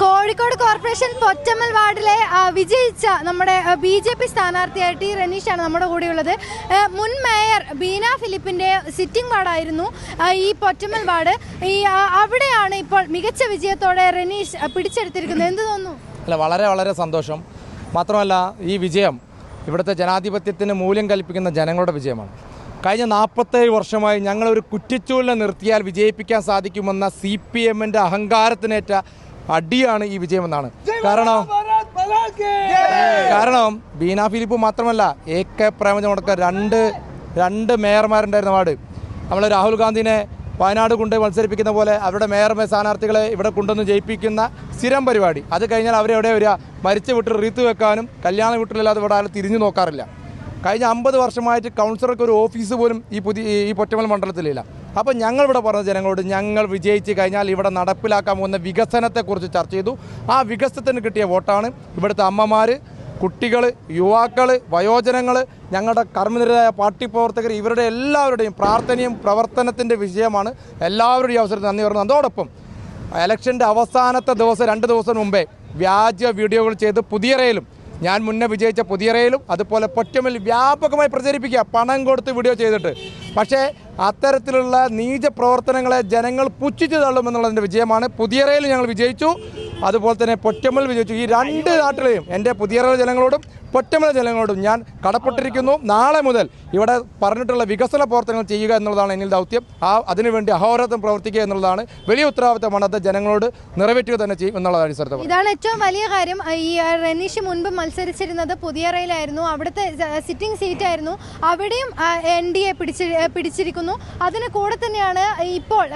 Kozhikode corporation Pottammal വാർഡിലെ വിജയിച്ച നമ്മുടെ ബി ജെ പി സ്ഥാനാർത്ഥിയായിട്ട് ഈ റനീഷാണ് നമ്മുടെ കൂടെയുള്ളത്. മുൻ മേയർ ബീന ഫിലിപ്പിന്റെ സിറ്റിംഗ് വാർഡായിരുന്നു ഈ പൊറ്റമ്മൽ വാർഡ്. ഈ അവിടെയാണ് ഇപ്പോൾ മികച്ച വിജയത്തോടെ റനീഷ് പിടിച്ചെടുത്തിരിക്കുന്നത്. എന്ത് തോന്നുന്നു? അല്ല വളരെ വളരെ സന്തോഷം. മാത്രമല്ല ഈ വിജയം ഇവിടുത്തെ ജനാധിപത്യത്തിന് മൂല്യം കൽപ്പിക്കുന്ന ജനങ്ങളുടെ വിജയമാണ്. കഴിഞ്ഞ നാൽപ്പത്തേഴ് വർഷമായി ഞങ്ങളൊരു കുറ്റിച്ചൂലിനെ നിർത്തിയാൽ വിജയിപ്പിക്കാൻ സാധിക്കുമെന്ന സി പി എമ്മിന്റെ അഹങ്കാരത്തിനേറ്റ അടിയാണ് ഈ വിജയമെന്നാണ്. കാരണം കാരണം ബീന ഫിലിപ്പ് മാത്രമല്ല എ കെ പ്രേമചന്ദ്രടക്കം രണ്ട് രണ്ട് മേയർമാരുണ്ടായിരുന്ന വാർഡ്. നമ്മൾ രാഹുൽ ഗാന്ധിനെ വയനാട് കൊണ്ട് മത്സരിപ്പിക്കുന്ന പോലെ അവരുടെ മേയർ സ്ഥാനാർത്ഥികളെ ഇവിടെ കൊണ്ടുവന്ന് ജയിപ്പിക്കുന്ന സ്ഥിരം പരിപാടി. അത് കഴിഞ്ഞാൽ അവരെവിടെ വരിക? മരിച്ച വീട്ടിൽ റീത്ത് വെക്കാനും കല്യാണ വീട്ടിലല്ലാതെ ഇവിടെ ആരും തിരിഞ്ഞു നോക്കാറില്ല. കഴിഞ്ഞ അമ്പത് വർഷമായിട്ട് കൗൺസിലർക്ക് ഒരു ഓഫീസ് പോലും ഈ പുതിയ ഈ പൊറ്റമൽ മണ്ഡലത്തിലില്ല. അപ്പോൾ ഞങ്ങൾ ഇവിടെ പറഞ്ഞ ജനങ്ങളോട് ഞങ്ങൾ വിജയിച്ച് കഴിഞ്ഞാൽ ഇവിടെ നടപ്പിലാക്കാൻ പോകുന്ന വികസനത്തെക്കുറിച്ച് ചർച്ച ചെയ്തു. ആ വികസനത്തിന് കിട്ടിയ വോട്ടാണ് ഇവിടുത്തെ അമ്മമാർ കുട്ടികൾ യുവാക്കൾ വയോജനങ്ങൾ ഞങ്ങളുടെ കർമ്മനിരതായ പാർട്ടി പ്രവർത്തകർ ഇവരുടെ എല്ലാവരുടെയും പ്രാർത്ഥനയും പ്രവർത്തനത്തിന്റെ വിജയമാണ്. എല്ലാവരുടെയും അവസരത്തിൽ നന്ദി പറഞ്ഞു അതോടൊപ്പം ഇലക്ഷന്റെ അവസാനത്തെ ദിവസം രണ്ട് ദിവസം മുമ്പേ വ്യാജ വീഡിയോകൾ ചെയ്ത് പുതിയറയിലും ഞാൻ മുന്നേ വിജയിച്ച പുതിയറയിലും അതുപോലെ പൊറ്റമിൽ വ്യാപകമായി പ്രചരിപ്പിക്കുക പണം കൊടുത്ത് വീഡിയോ ചെയ്തിട്ട്. പക്ഷേ അത്തരത്തിലുള്ള നീച പ്രവർത്തനങ്ങളെ ജനങ്ങൾ പുച്ഛിച്ചു തള്ളുമെന്നുള്ളതിന്റെ വിജയമാണ്. പുതിയറയിൽ ഞങ്ങൾ വിജയിച്ചു. അതുപോലെ തന്നെ പൊറ്റമ്മൽ വിജയിച്ചു. ഈ രണ്ട് നാട്ടിലെയും എന്റെ പുതിയറ ജനങ്ങളോടും പൊറ്റമ്മൽ ജനങ്ങളോടും ഞാൻ കടപ്പെട്ടിരിക്കുന്നു. നാളെ മുതൽ ഇവിടെ പറഞ്ഞിട്ടുള്ള വികസന പ്രവർത്തനങ്ങൾ ചെയ്യുക എന്നുള്ളതാണ് എന്നിൽ ദൗത്യം. ആ അതിനുവേണ്ടി അഹോരാത്രം പ്രവർത്തിക്കുക എന്നുള്ളതാണ് വലിയ ഉത്തരവാദിത്തമാണ് അത് ജനങ്ങളോട് നിറവേറ്റുക തന്നെ ചെയ്യും എന്നുള്ളതാണ് സ്ഥലത്ത് ഇതാണ് ഏറ്റവും വലിയ കാര്യം. ഈ റനീഷ് മുൻപ് മത്സരിച്ചിരുന്നത് പുതിയറയിലായിരുന്നു അവിടുത്തെ സിറ്റിംഗ് സീറ്റ് ആയിരുന്നു അവിടെയും എൻ ഡി എ പിടിച്ച് പിടിച്ചിരിക്കുന്നു അതിന് കൂടെ തന്നെയാണ് ഇപ്പോൾ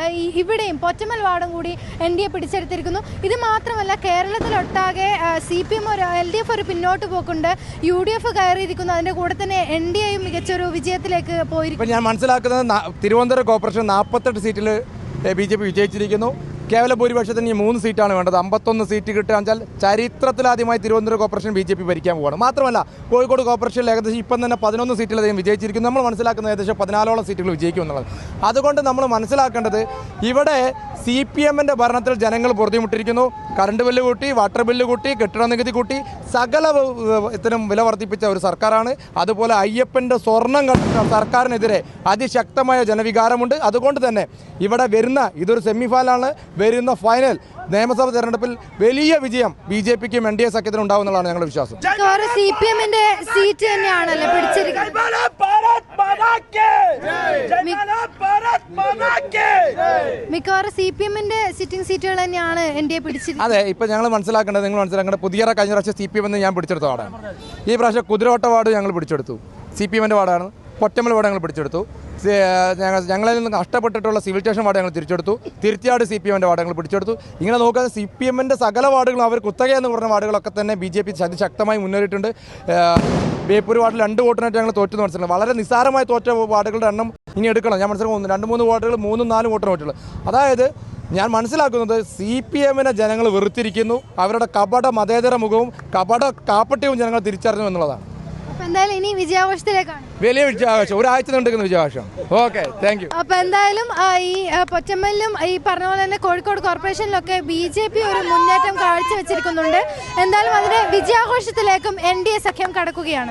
ഇവിടെയും പൊറ്റമൽ വാർഡും കൂടി എൻ ഡി എ പിടിച്ചെടുത്തിരിക്കുന്നു. ഇത് മാത്രമല്ല കേരളത്തിലൊട്ടാകെ സി പി എം ഒരു എൽ ഡി എഫ് ഒരു പിന്നോട്ട് പോക്കുണ്ട്. യു ഡി എഫ് കയറിയിരിക്കുന്നു. അതിന്റെ കൂടെ തന്നെ എൻ ഡി എയും മികച്ചൊരു വിജയത്തിലേക്ക് പോയിരിക്കും ഞാൻ മനസ്സിലാക്കുന്നത് തിരുവനന്തപുരം കോർപ്പറേഷൻ നാൽപ്പത്തെട്ട് സീറ്റിൽ ബി ജെ പി വിജയിച്ചിരിക്കുന്നു. കേവല ഭൂരിപക്ഷത്തിന് ഈ മൂന്ന് സീറ്റാണ് വേണ്ടത്. അമ്പത്തൊന്ന് സീറ്റ് കിട്ടുക വെച്ചാൽ ചരിത്രത്തിലാദ്യമായി Thiruvananthapuram corporation B J P ഭരിക്കാൻ പോവാണ്. മാത്രമല്ല കോഴിക്കോട് കോർപ്പറേഷനിൽ ഏകദേശം ഇപ്പം തന്നെ പതിനൊന്ന് സീറ്റിലധികം വിജയിച്ചിരിക്കുന്നു. നമ്മൾ മനസ്സിലാക്കുന്നത് ഏകദേശം പതിനാലോളം സീറ്റുകൾ വിജയിക്കും എന്നുള്ളത്. അതുകൊണ്ട് നമ്മൾ മനസ്സിലാക്കേണ്ടത് ഇവിടെ സി പി എമ്മിന്റെ ഭരണത്തിൽ ജനങ്ങൾ പൊറുതിമുട്ടിരിക്കുന്നു. കറണ്ട് ബില്ല് കൂട്ടി വാട്ടർ ബില്ല് കൂട്ടി കെട്ടിട നികുതി കൂട്ടി സകല ഇത്തരം വില വർദ്ധിപ്പിച്ച ഒരു സർക്കാരാണ്. അതുപോലെ അയ്യപ്പന്റെ സ്വർണം കണ്ട സർക്കാരിനെതിരെ അതിശക്തമായ ജനവികാരമുണ്ട്. അതുകൊണ്ട് തന്നെ ഇവിടെ വരുന്ന ഇതൊരു സെമി ഫൈനലാണ് വരുന്ന ഫൈനൽ നിയമസഭാ തെരഞ്ഞെടുപ്പിൽ വലിയ വിജയം ബി ജെ പിക്കും എൻ ഡി എ സഖ്യത്തിനും ഉണ്ടാവുമെന്നുള്ളതാണ് ഞങ്ങളുടെ വിശ്വാസം. സീറ്റ് തന്നെയാണല്ലേ മിക്കവാറും സി പി എമ്മിന്റെ സിറ്റിംഗ് സീറ്റുകൾ തന്നെയാണ് എൻ ഡി എ പിടിച്ചത് അതെ ഇപ്പൊ ഞങ്ങൾ മനസ്സിലാക്കേണ്ടത് നിങ്ങൾ മനസ്സിലാക്കേണ്ട പുതിയ കഴിഞ്ഞ പ്രാവശ്യം സി പി എം എന്ന് ഞാൻ പിടിച്ചെടുത്ത വാർഡാണ്. ഈ പ്രാവശ്യം കുതിരവട്ട വാർഡ് ഞങ്ങൾ പിടിച്ചെടുത്തു. സി പി എമ്മിന്റെ വാർഡാണ്. പൊറ്റമ്മൽ വാർഡ് ഞങ്ങൾ പിടിച്ചെടുത്തു. ഞങ്ങളിൽ നിന്ന് കഷ്ടപ്പെട്ടിട്ടുള്ള സിവിൽ സ്റ്റേഷൻ വാർഡ് ഞങ്ങൾ തിരിച്ചെടുത്തു. തിരുത്തിയാട് സി പി എമ്മിന്റെ വാർഡ് ഞങ്ങൾ പിടിച്ചെടുത്തു. ഇങ്ങനെ നോക്കാൻ സി പി എമ്മിന്റെ സകല വാർഡുകളും അവർ കുത്തക എന്ന് പറഞ്ഞ വാർഡുകളൊക്കെ തന്നെ ബി ജെ പി ശക്തമായി മുന്നേറിയിട്ടുണ്ട്. ബേപ്പൂർ വാർഡിൽ രണ്ട് വോട്ടിനായിട്ട് ഞങ്ങൾ തോറ്റു മനസ്സിലാക്കണം വളരെ നിസാരമായി തോറ്റ വാർഡുകളുടെ എണ്ണം ഇനി എടുക്കണം. ഞാൻ മനസ്സിലാക്കുന്നു രണ്ട് മൂന്ന് വാർഡുകൾ മൂന്നും നാലും വോട്ടിന് തോറ്റുള്ളൂ അതായത് ഞാൻ മനസ്സിലാക്കുന്നത് സി പി എമ്മിനെ ജനങ്ങൾ വെറുത്തിരിക്കുന്നു. അവരുടെ കപട മതേതര മുഖവും കപട കാപ്പട്ടിയും ജനങ്ങൾ തിരിച്ചറിഞ്ഞു എന്നുള്ളതാണ്. എന്തായാലും ഇനി വിജയാഘോഷത്തിലേക്കാണ്. വലിയ വിജയാഘോഷം. ഒരാഴ്ച നടക്കുന്ന വിജയാഘോഷം. ഓക്കെ താങ്ക് യു അപ്പൊ എന്തായാലും ഈ പൊറ്റമ്മലിലും ഈ പറഞ്ഞ പോലെ തന്നെ കോഴിക്കോട് കോർപ്പറേഷനിലൊക്കെ ബി ജെ പി ഒരു മുന്നേറ്റം കാഴ്ചവെച്ചിരിക്കുന്നുണ്ട്. എന്തായാലും അതിന്റെ വിജയാഘോഷത്തിലേക്കും എൻ ഡി എ സഖ്യം കടക്കുകയാണ്.